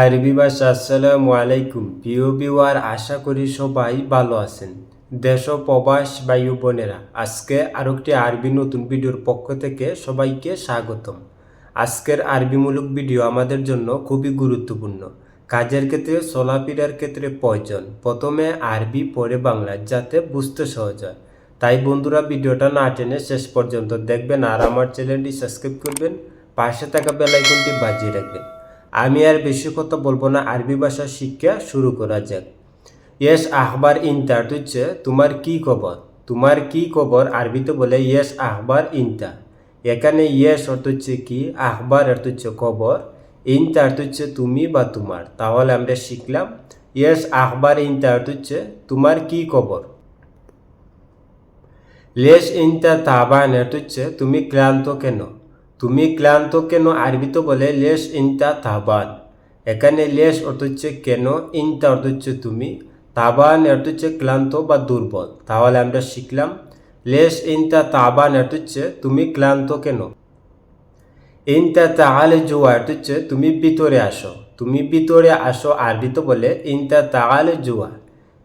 আরবি ভাষা, আসসালামু আলাইকুম। প্রিয় বিওয়ার আশা করি সবাই ভালো আছেন। দেশ প্রবাস বায়ু বোনেরা, আজকে আরও একটি আরবি নতুন ভিডিওর পক্ষ থেকে সবাইকে স্বাগতম। আজকের আরবিমূলক ভিডিও আমাদের জন্য খুবই গুরুত্বপূর্ণ। কাজের ক্ষেত্রে, চলাফেরার ক্ষেত্রে প্রয়োজন। প্রথমে আরবি, পরে বাংলা, যাতে বুঝতে সহজ হয়। তাই বন্ধুরা, ভিডিওটা না টেনে শেষ পর্যন্ত দেখবেন আর আমার চ্যানেলটি সাবস্ক্রাইব করবেন। পাশে থাকা বেলাইকনটি বাজিয়ে রাখবেন। আমি আর বেশি কথা বলব না, আরবি ভাষা শিক্ষা শুরু করা যাক। ইয়েস আহবার ইনতা হচ্ছে তোমার কি খবর? তোমার কি খবর? আরবিতে বলে ইয়েস আহবার ইনতা এখানে ইয়েস অর্থ হচ্ছে কি? আহবার অর্থ হচ্ছে খবর। ইনতা অর্থ হচ্ছে তুমি বা তোমার। তাহলে আমরা শিখলাম। ইয়েস আহবার ইনতা অর্থ হচ্ছে, তোমার কি খবর? লেশ ইনতা তাবান অর্থ হচ্ছে, তুমি ক্লান্ত কেন? তুমি ক্লান্ত কেন আরবিতে বলে লেশ ইনতা তাবান এখানে লেশ অর্থ হচ্ছে কেন, ইনতা অর্থ হচ্ছে তুমি। তাবান অর্থ হচ্ছে ক্লান্ত বা দুর্বল। তাহলে আমরা শিখলাম, লেশ ইনতা তাবান অর্থ হচ্ছে তুমি ক্লান্ত কেন। ইনতা তাহলে জুয়া অর্থ হচ্ছে তুমি ভিতরে আসো। তুমি ভিতরে আসো আরবিতে বলে ইনতা তাহলে জুয়া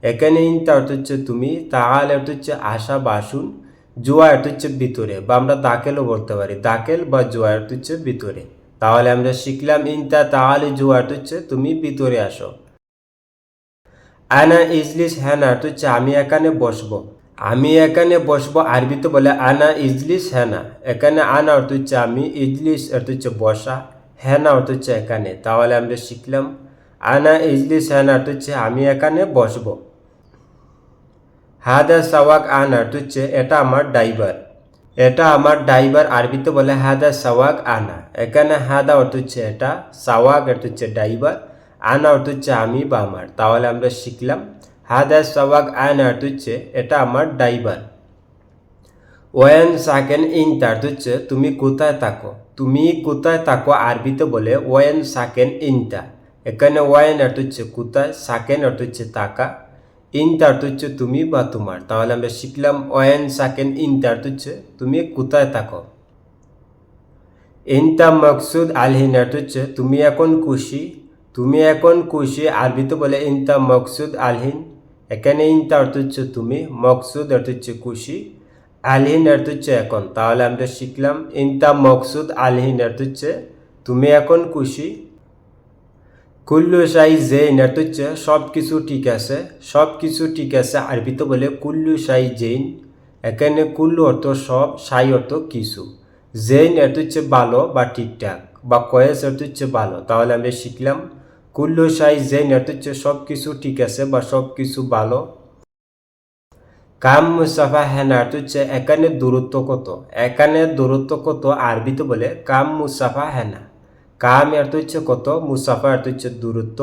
এখানে ইনতা অর্থ হচ্ছে তুমি তাহলে অর্থ হচ্ছে আসা বা আসুন। জুয়া অর্থ হচ্ছে ভিতরে, বা আমরা দাকেলও বলতে পারি, দাকেল বা জুয়া অর্থ হচ্ছে ভিতরে। তাহলে আমরা শিখলাম, ইনতা তাহলে জুয়া অর্থ হচ্ছে তুমি ভিতরে আসো। আনা ইজলিস হ্যানা হচ্ছে আমি এখানে বসবো। আমি এখানে বসবো, আরবিতে বলে, আনা ইজলিস হ্যানা এখানে আনা অর্থ হচ্ছে, আমি ইজলিস অর্থ হচ্ছে, বসা। হ্যানা অর্থ হচ্ছে, এখানে। তাহলে আমরা শিখলাম, আনা ইজলিস হ্যানা অর্থ হচ্ছে আমি এখানে বসবো। হাদা সাওয়াক আন অর্থ হচ্ছে এটা আমার ড্রাইভার। এটা আমার ড্রাইভার আরবিতে বলে হাদা সাওয়াক আনা। এখানে হাদা অর্থ হচ্ছে এটা, সাওয়াক অর্থ হচ্ছে ড্রাইভার, আনা অর্থ হচ্ছে আমি বা আমার। তাহলে আমরা শিখলাম, হাদা সাওয়াক আনা অর্থ হচ্ছে এটা আমার ড্রাইভার। ওয়েন সাকেন ইন অর্থ হচ্ছে তুমি কোথায় থাকো। তুমি কোথায় থাকো আরবিতে বলে ওয়েন সাকেন ইনটা এখানে ওয়েন অর্থ হচ্ছে কোথায়, সাকেন অর্থ হচ্ছে তাকা ইনটা অর্থ হচ্ছে তুমি বা তোমার। তাহলে আমরা শিখলাম ওয়েন সাকেন ইনটা অর্থ হচ্ছে তুমি কোথায় থাকো? ইনতা মকসুদ আলহিন অর্থ হচ্ছে তুমি এখন খুশি তুমি এখন খুশি আরবিতে বলে ইনতা মকসুদ আলহিন। এখানে ইনতা অর্থ তুমি, মকসুদ অর্থ হচ্ছে খুশি আলহিন অর্থ হচ্ছে এখন। তাহলে আমরা শিখলাম ইনতা মকসুদ আলহিন অর্থ হচ্ছে তুমি এখন খুশি কুল্লু সাই জেইন অর্থ হচ্ছে সব কিছু ঠিক আছে সব কিছু ঠিক আছে আরবিতে বলে কুল্লু সাই জেইন এখানে কুল্লু অর্থ সব সাই অর্থ কিছু। জেইন অর্থ হচ্ছে ভালো বা ঠিকঠাক, বা কয়েস অর্থ হচ্ছে ভালো, তাহলে আমরা শিখলাম। কুল্লু সাই জেইন অর্থ হচ্ছে সব কিছু ঠিক আছে বা সব কিছু ভালো। কাম মুসাফা হ্যান অর্থ হচ্ছে এখানে দূরত্ব কত? এখানে দূরত্ব কত? আরবিতে বলে কাম মুসাফা হ্যানা কাম অর্থ হচ্ছে কত, মুসাফা অর্থ হচ্ছে দূরত্ব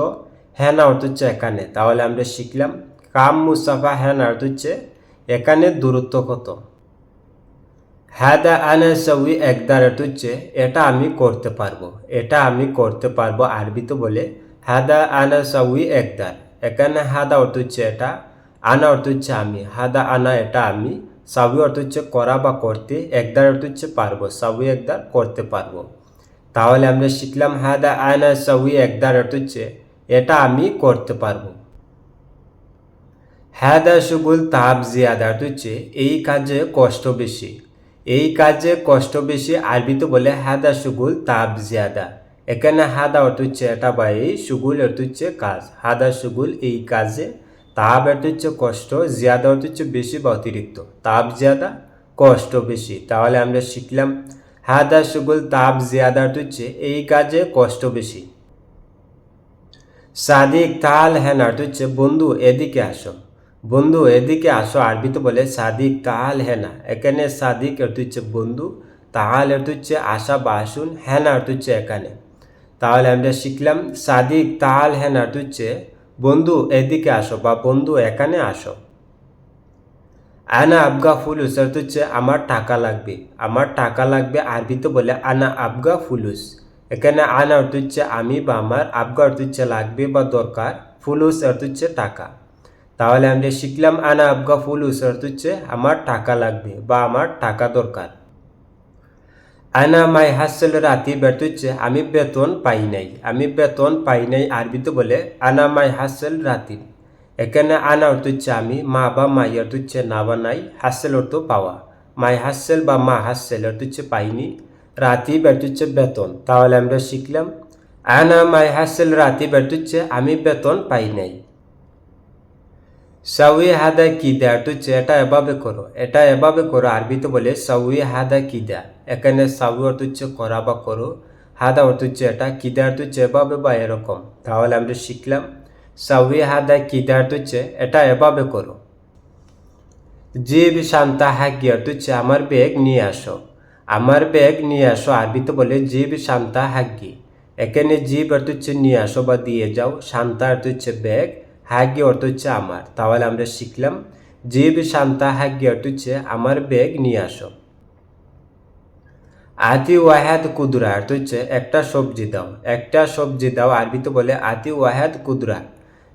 হ্যানা অর্থ হচ্ছে এখানে। তাহলে আমরা শিখলাম, কাম, মুসাফা হ্যানা অর্থ হচ্ছে এখানে দূরত্ব কত। হ্যাদা আনা সউই একদার অর্থ হচ্ছে এটা আমি করতে পারব। এটা আমি করতে পারব আরবিতে বলে, হাদা আনা সউই একদার। এখানে হাদা অর্থ হচ্ছে এটা, আনা অর্থ হচ্ছে আমি। হাদা আনা এটা আমি, সাউই অর্থ হচ্ছে করা বা করতে একদার অর্থ হচ্ছে পারব, সাউই একদার করতে পারব। তাহলে আমরা শিখলাম, হাদা আনা সাউই একদার অর্থ হচ্ছে এটা আমি করতে পারব। হ্যাদা সুগুল তাপ জিয়াদা অর্থ হচ্ছে এই কাজে কষ্ট বেশি। এই কাজে কষ্ট বেশি আরবিতে বলে, হাদা সুগুল তাপ জিয়াদা। এখানে হাদা অর্থ হচ্ছে এটা বা এই সুগুল অর্থ হচ্ছে কাজ। হাদা সুগুল এই কাজে তাপ অর্থ হচ্ছে কষ্ট, জিয়াদা অর্থ হচ্ছে বেশি বা অতিরিক্ত। তাপ জিয়াদা কষ্ট বেশি। তাহলে আমরা শিখলাম হাদা সুগুল তাপ জিয়াদা হচ্ছে এই কাজে কষ্ট বেশি। সাদিক তাল অর্থ হচ্ছে বন্ধু, এদিকে আসো। বন্ধু, এদিকে আসো আরবিতে বলে, সাদিক তাহাল হেনা। এখানে সাদিক হচ্ছে বন্ধু অর্থ হচ্ছে আশা বা আসুন, হেনা অর্থ হচ্ছে এখানে। তাহলে আমরা শিখলাম, সাদিক তাহাল হেনা হচ্ছে বন্ধু, এদিকে আসো বা বন্ধু, এখানে আসো। আনা আবগা ফুলুস অর্থ হচ্ছে আমার টাকা লাগবে। আমার টাকা লাগবে আরবিতে বলে আনা আবগা ফুলুস। এখানে আনা অর্থ হচ্ছে আমি বা আমার, আবগা অর্থ হচ্ছে লাগবে বা দরকার, ফুলুস অর্থ হচ্ছে টাকা। তাহলে আমরা শিখলাম আনা আবগা ফুলুস অর্থ হচ্ছে আমার টাকা লাগবে বা আমার টাকা দরকার। আনা মাই হাসেল রাতি ব্যর্থ হচ্ছে আমি বেতন পাই নাই। আমি বেতন পাই নাই আরবিতে বলে আনা মাই হাসেল রাতি। এখানে আনা অর্থ হচ্ছে আমি, মা বা মাই অর্থ হচ্ছে না বা নাই হাসেল অর্থ পাওয়া। মাই হাসেল বা মা হাসেল অর্থ হচ্ছে পাইনি। রাতি ব্যর্থ হচ্ছে বেতন, তাহলে আমরা শিখলাম। আনা মাই হাসেল রাতি ব্যর্থ হচ্ছে আমি বেতন পাই নাই। সাউই হাদা কিদা অর্থ হচ্ছে এটা এভাবে করো, এটা এভাবে করো আরবিতে বলে সাউই হাদা কিদা এখানে সাউ অর্থ হচ্ছে করা বা করো হাদা অর্থ হচ্ছে এটা কিদা অর্থ হচ্ছে এভাবে বা এরকম। তাহলে আমরা শিখলাম। সাউই হাদা কিদা অর্থ হচ্ছে এটা এভাবে করো। জিব শান্তা হাগি অর্থ হচ্ছে আমার ব্যাগ নিয়ে আসো। আমার ব্যাগ নিয়ে আসো আরবিতে বলে জিব শান্তা হাগি। এখানে জিব অর্থ হচ্ছে নিয়ে আসো বা দিয়ে যাও, শান্তা অর্থ হচ্ছে ব্যাগ, হাগি অর্থ হচ্ছে আমার। তাহলে আমরা শিখলাম জিব শান্তা হাগি অর্থ হচ্ছে আমার ব্যাগ নিয়ে আসো। আতি ওয়াহাদ কুদরা অর্থ হচ্ছে একটা সবজি দাও। একটা সবজি দাও আরবিতে বলে আতি ওয়াহাদ কুদরা।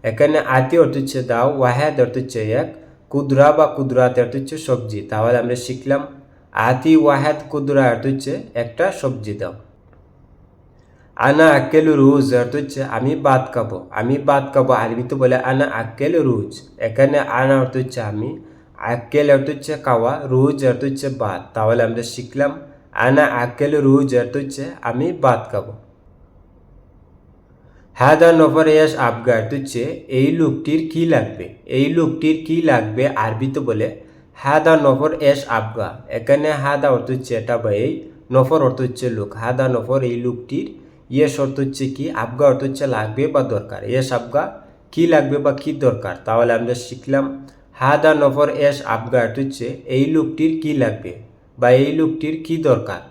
এখানে আতি অর্থ হচ্ছে দাও, ওয়াহেদ অর্থ হচ্ছে এক, কুদরা বা কুদরাত অর্থ হচ্ছে সবজি। তাহলে আমরা শিখলাম, আতি, ওয়াহেদ কুদরা অর্থ হচ্ছে একটা সবজি দাও। আনা আক্কেল রুজ অর্থ হচ্ছে আমি বাদ খাব। আমি বাদ খাব, আরবিতে বলে আনা আক্কেল রুজ। এখানে আনা অর্থ হচ্ছে আমি, আক্কেল অর্থ হচ্ছে খাওয়া, রুজ অর্থ হচ্ছে বাদ তাহলে আমরা শিখলাম, আনা আক্কেল রুজ অর্থ হচ্ছে আমি বাদ খাব। হাদা নফর ইয়াস আবগা অর্থ হচ্ছে এই লোকটির কি লাগবে? এই লোকটির কি লাগবে আরবিতে বলে হাদা নফর এস আবগা এখানে হাদা অর্থ হচ্ছে এটা বা এই, নফর অর্থ হচ্ছে লোক। হাদা নফর এই লোকটির, ইয়েস অর্থ হচ্ছে কি? আবগা অর্থ হচ্ছে লাগবে বা দরকার। এস আবগা কি লাগবে বা কি দরকার? তাহলে আমরা শিখলাম হাদা নফর এস আবগা অর্থ হচ্ছে এই লোকটির কি লাগবে বা এই লোকটির কি দরকার?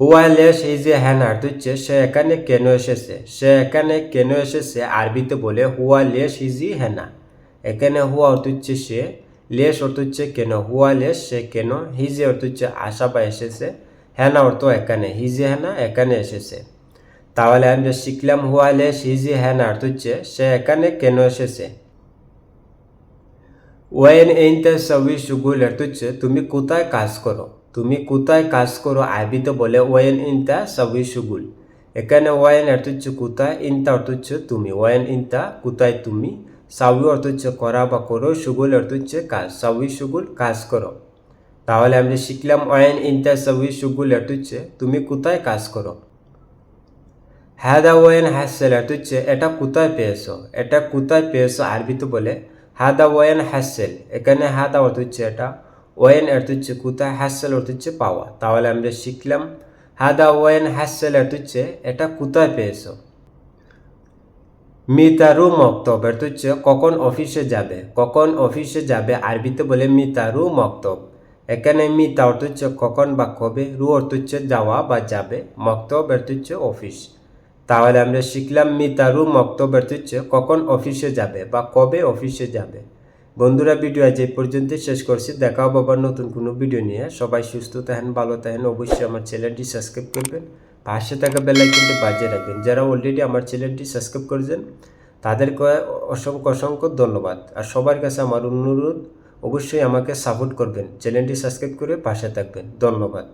হুয়ালেস এই যে হ্যান অর্থ হচ্ছে সে এখানে কেন এসেছে? সে এখানে কেন এসেছে আরবিতে বলে হুয়া লেস হিজি হেনা এখানে হুয়া অর্থ হচ্ছে সে লেস অর্থ হচ্ছে কেন? হুয়া লেস সে কেন? হিজে অর্থ হচ্ছে আশা বা এসেছে। হেনা অর্থ এখানে, হিজে হেনা এখানে এসেছে। তাহলে আমরা শিখলাম হুয়া লেস হিজি হেনা অর্থ হচ্ছে সে এখানে কেন এসেছে? ওয়েন এইনতে সবই সুগুল অর্থ হচ্ছে তুমি কোথায় কাজ করো? তুমি কোথায় কাজ করো আরবিতে বলে ওয়েন ইনতা সবই সুগুল। এখানে ওয়েন অর্থ হচ্ছে কোথায়, ইনতা অর্থ হচ্ছে তুমি। ওয়েন ইনতা, কোথায় তুমি সাউই অর্থ হচ্ছে করা বা করো, সুগুল অর্থ হচ্ছে কাজ সাউই সুগুল কাজ করো। তাহলে আমরা শিখলাম ওয়েন ইনতা, সবই সুগুল অর্থ হচ্ছে তুমি কোথায় কাজ করো। হাদা ওয়েন হাসেল অর্থ হচ্ছে এটা কোথায় পেয়েছ, এটা কোথায় পেয়েছ আরবিতে বলে হাদা ওয়েন হাসেল। এখানে হাদা অর্থ হচ্ছে এটা ওয়েন অর্থ হচ্ছে কোথায়? হাসেল অর্থ হচ্ছে পাওয়া। তাহলে আমরা শিখলাম, হাদা ওয়েন হাসেল অর্থ হচ্ছে এটা কোথায় পেয়েছ? মিতারু মক্তব অর্থ হচ্ছে কখন অফিসে যাবে? কখন অফিসে যাবে? আরবিতে বলে মিতারু মক্তব এখানে মিতা অর্থ হচ্ছে কখন বা কবে, রু অর্থ হচ্ছে যাওয়া বা যাবে। মক্তব অর্থ অফিস। তাহলে আমরা শিখলাম মিতারু মক্তব অর্থ কখন অফিসে যাবে বা কবে অফিসে যাবে। বন্ধুরা, ভিডিও আজ এই পর্যন্ত শেষ করছি। দেখা হবে আবার নতুন কোনো ভিডিও নিয়ে। সবাই সুস্থ থাকেন, ভালো থাকেন। অবশ্যই আমার চ্যানেলটি সাবস্ক্রাইব করবেন। পাশে থাকা বেলাইকনটি বাজিয়ে রাখবেন। যারা অলরেডি আমার চ্যানেলটি সাবস্ক্রাইব করেছেন, তাদেরকে অসংখ্য অসংখ্য ধন্যবাদ। আর সবার কাছে আমার অনুরোধ, অবশ্যই আমাকে সাপোর্ট করবেন। চ্যানেলটি সাবস্ক্রাইব করে পাশে থাকবেন। ধন্যবাদ।